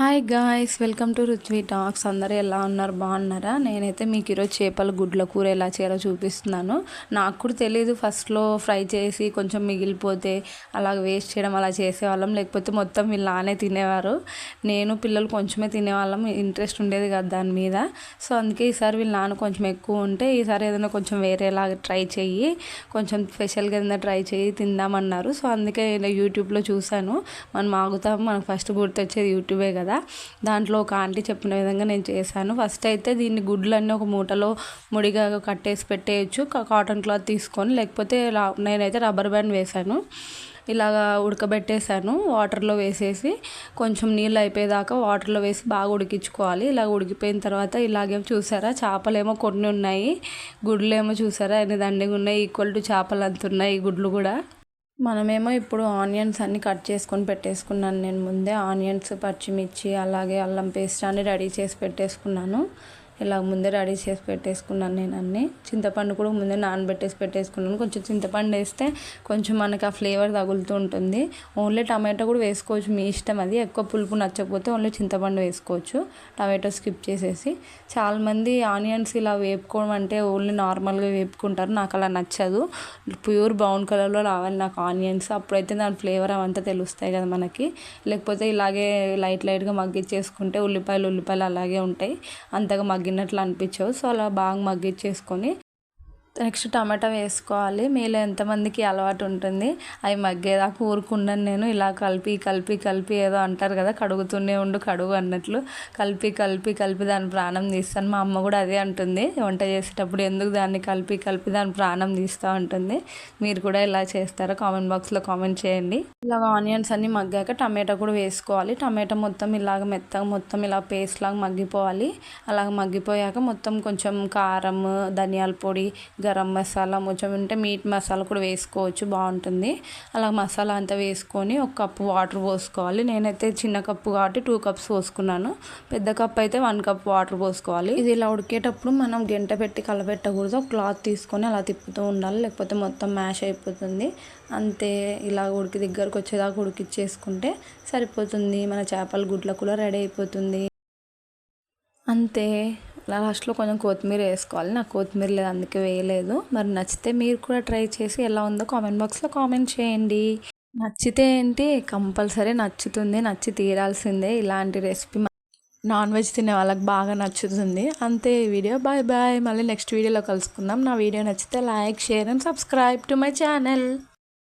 Hi guys welcome to Ruthvi talks అందరూ ఎలా ఉన్నారు? బాగున్నారా? నేనైతే మీకు ఈరోజు చేపల గుడ్ల కూర ఎలా చేయాలో చూపిస్తున్నాను. నాకు కూడా తెలియదు ఫస్ట్లో ఫ్రై చేసి కొంచెం మిగిలిపోతే అలా వేస్ట్ చేయడం అలా చేసేవాళ్ళం. లేకపోతే మొత్తం వీళ్ళు నానే తినేవారు. నేను పిల్లలు కొంచెమే తినేవాళ్ళం. ఇంట్రెస్ట్ ఉండేది కదా దాని మీద. సో అందుకే ఈసారి వీళ్ళు నాన్న కొంచెం ఎక్కువ ఉంటే ఈసారి ఏదైనా కొంచెం వేరేలాగా ట్రై చెయ్యి. కొంచెం స్పెషల్గా ఏదైనా ట్రై చేయి తిందామన్నారు. సో అందుకే ఇలా యూట్యూబ్లో చూశాను. మనం ఆగుతాం మనకు ఫస్ట్ గుర్తొచ్చేది యూట్యూబే కదా. దాంట్లో ఒక ఆంటీ చెప్పిన విధంగా నేను చేశాను. ఫస్ట్ అయితే దీన్ని గుడ్లన్నీ ఒక మూటలో ముడిగా కట్టేసి పెట్టేయచ్చు కాటన్ క్లాత్ తీసుకొని లేకపోతే నేనైతే రబ్బర్ బ్యాండ్ వేశాను. ఇలాగా ఉడకబెట్టేశాను వాటర్లో వేసేసి కొంచెం నీళ్ళు అయిపోయేదాకా వాటర్లో వేసి బాగా ఉడికించుకోవాలి. ఇలా ఉడికిపోయిన తర్వాత ఇలాగేమో చూసారా? చేపలేమో కొన్ని ఉన్నాయి గుడ్లు ఏమో చూసారా? ఎన్ని దండిగా ఉన్నాయి ఈక్వల్ టు చేపలు అంత ఉన్నాయి గుడ్లు కూడా. మనమేమో ఇప్పుడు ఆనియన్స్ అన్నీ కట్ చేసుకొని పెట్టేసుకున్నాను. నేను ముందే ఆనియన్స్ పచ్చిమిర్చి అలాగే అల్లం పేస్ట్ అన్నీ రెడీ చేసి పెట్టేసుకున్నాను. ఇలా ముందే రెడీ చేసి పెట్టేసుకున్నాను నేను అన్నీ. చింతపండు కూడా ముందే నానబెట్టేసి పెట్టేసుకున్నాను. కొంచెం చింతపండు వేస్తే కొంచెం మనకి ఆ ఫ్లేవర్ తగులుతూ ఉంటుంది. ఓన్లీ టమాటో కూడా వేసుకోవచ్చు. మీ ఇష్టం అది. ఎక్కువ పులుపు నచ్చకపోతే ఓన్లీ చింతపండు వేసుకోవచ్చు. టమాటో స్కిప్ చేసేసి. చాలామంది ఆనియన్స్ ఇలా వేపుకోవడం అంటే ఓన్లీ నార్మల్గా వేపుకుంటారు. నాకు అలా నచ్చదు. ప్యూర్ బ్రౌన్ కలర్లో రావాలి నాకు ఆనియన్స్. అప్పుడైతే దాని ఫ్లేవర్ అవంతా తెలుస్తాయి కదా మనకి. లేకపోతే ఇలాగే లైట్ లైట్గా మగ్గిచ్చేసుకుంటే ఉల్లిపాయలు ఉల్లిపాయలు అలాగే ఉంటాయి. అంతగా మగ్గి మగ్గినట్లు అనిపించవు. సో అలా బాగా మగ్గిచ్చేసుకొని నెక్స్ట్ టమాటా వేసుకోవాలి. మీలో ఎంతమందికి అలవాటు ఉంటుంది? అవి మగ్గేదాకా ఊరుకున్నాను నేను. ఇలా కలిపి కలిపి కలిపి ఏదో అంటారు కదా కడుగుతూనే ఉండు కడుగు అన్నట్లు. కలిపి కలిపి కలిపి దాని ప్రాణం తీస్తాను. మా అమ్మ కూడా అదే అంటుంది. వంట చేసేటప్పుడు ఎందుకు దాన్ని కలిపి కలిపి దాని ప్రాణం తీస్తూ ఉంటుంది మీరు కూడా ఇలా చేస్తారా? కామెంట్ బాక్స్లో కామెంట్ చేయండి. ఇలాగ ఆనియన్స్ అన్నీ మగ్గాక టమాటా కూడా వేసుకోవాలి. టమాటా మొత్తం ఇలాగ మెత్తగా మొత్తం ఇలా పేస్ట్ లాగా మగ్గిపోవాలి. అలాగ మగ్గిపోయాక మొత్తం కొంచెం కారం ధనియాల పొడి గరం మసాలా కొంచెం ఉంటే మీట్ మసాలా కూడా వేసుకోవచ్చు బాగుంటుంది. అలా మసాలా అంతా వేసుకొని ఒక కప్పు వాటర్ పోసుకోవాలి. నేనైతే చిన్న కప్పు కాబట్టి టూ కప్స్ పోసుకున్నాను. పెద్ద కప్ అయితే వన్ కప్ వాటర్ పోసుకోవాలి. ఇది ఇలా ఉడికేటప్పుడు మనం గంట పెట్టి కలపెట్టకూడదు. ఒక క్లాత్ తీసుకొని అలా తిప్పుతూ ఉండాలి. లేకపోతే మొత్తం మ్యాష్ అయిపోతుంది. అంతే ఇలా ఉడికి దగ్గరకు వచ్చేదాకా ఉడికిచ్చేసుకుంటే సరిపోతుంది. మన చేపల గుడ్ల కూడా రెడీ అయిపోతుంది. అంతే. లాస్ట్లో కొంచెం కొత్తిమీర వేసుకోవాలి. నాకు కొత్తిమీర లేదు అందుకే వేయలేదు. మరి నచ్చితే మీరు కూడా ట్రై చేసి ఎలా ఉందో కామెంట్ బాక్స్లో కామెంట్ చేయండి. నచ్చితే ఏంటి? కంపల్సరీ నచ్చుతుంది నచ్చి తీరాల్సిందే. ఇలాంటి రెసిపీ నాన్ వెజ్ తినే వాళ్ళకి బాగా నచ్చుతుంది. అంతే ఈ వీడియో. Bye bye. మళ్ళీ నెక్స్ట్ వీడియోలో కలుసుకుందాం. నా వీడియో నచ్చితే like share and subscribe to my channel.